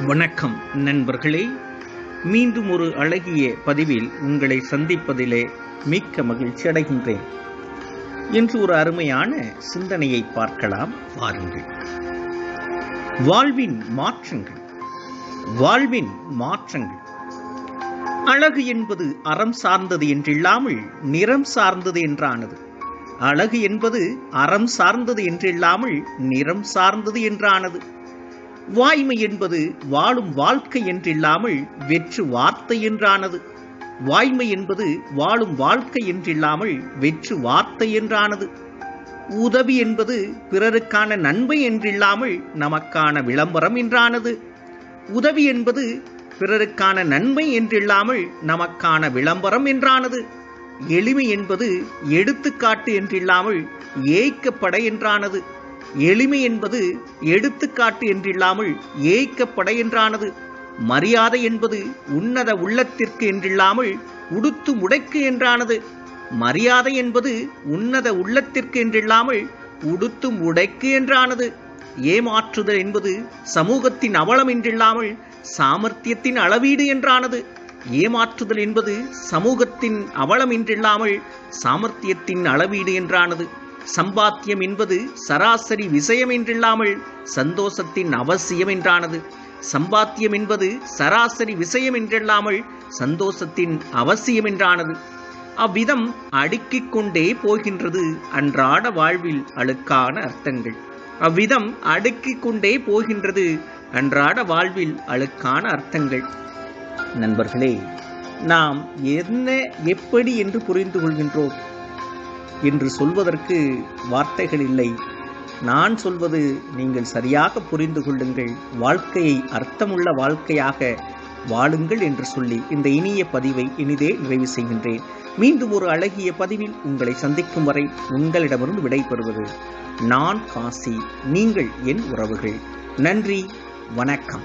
வணக்கம் நண்பர்களே. மீண்டும் ஒரு அழகிய பதிவில் உங்களை சந்திப்பதிலே மிக்க மகிழ்ச்சி அடைகின்றேன். என்று ஒரு அருமையான சிந்தனையை பார்க்கலாம் வாருங்கள். வாழ்வின் மாற்றங்கள் வாழ்வின் மாற்றங்கள். அழகு என்பது அறம் சார்ந்தது என்றில்லாமல் நிறம் சார்ந்தது என்றானது. அழகு என்பது அறம் சார்ந்தது என்றில்லாமல் நிறம் சார்ந்தது என்றானது. வாய்மை என்பது வாழும் வாழ்க்கை என்றில்லாமல் வெற்று வார்த்தை என்றானது. வாய்மை என்பது வாழும் வாழ்க்கை என்றில்லாமல் வெற்று வார்த்தை என்றானது. உதவி என்பது பிறருக்கான நன்மை என்றில்லாமல் நமக்கான விளம்பரம் என்றானது. உதவி என்பது பிறருக்கான நன்மை என்றில்லாமல் நமக்கான விளம்பரம் என்றானது. எளிமை என்பது எடுத்துக்காட்டு என்றில்லாமல் ஏய்க்கப்பட என்றானது. எளிமை என்பது எடுத்துக்காட்டு என்றில்லாமல் ஏய்க்கப்பட என்றானது. மரியாதை என்பது உன்னத உள்ளத்திற்கு என்றில்லாமல் உடுத்து முடைக்கு என்றானது. மரியாதை என்பது உன்னத உள்ளத்திற்கு என்றில்லாமல் உடுத்து முடைக்கு என்றானது. ஏமாற்றுதல் என்பது சமூகத்தின் அவலம் என்றில்லாமல் சாமர்த்தியத்தின் அளவீடு என்றானது. ஏமாற்றுதல் என்பது சமூகத்தின் அவலம் என்றில்லாமல் சாமர்த்தியத்தின் அளவீடு என்றானது. சம்பாத்தியம் என்பது சராசரி விஷயம் என்றில்லாமல் சந்தோஷத்தின் அவசியம் என்றானது. சம்பாத்தியம் என்பது சராசரி விஷயம் என்றில்லாமல் சந்தோஷத்தின் அவசியம் என்றானது. அவ்விதம் அடுக்கிக் கொண்டே போகின்றது அன்றாட வாழ்வில் அழுக்கான அர்த்தங்கள். அவ்விதம் அடுக்கிக் கொண்டே போகின்றது அன்றாட வாழ்வில் அழுக்கான அர்த்தங்கள். நண்பர்களே நாம் என்ன எப்படி என்று புரிந்து கொள்கின்றோம்? என்று சொல்வதற்கு வார்த்தைகள் இல்லை. நான் சொல்வது நீங்கள் சரியாக புரிந்து கொள்ளுங்கள். வாழ்க்கையை அர்த்தமுள்ள வாழ்க்கையாக வாழுங்கள் என்று சொல்லி இந்த இனிய பதிவை இனிதே நிறைவு செய்கின்றேன். மீண்டும் ஒரு அழகிய பதிவில் உங்களை சந்திக்கும் வரை உங்களிடமிருந்து விடைபெறுவது நான் காசி நீங்கள் என் உறவுகள். நன்றி வணக்கம்.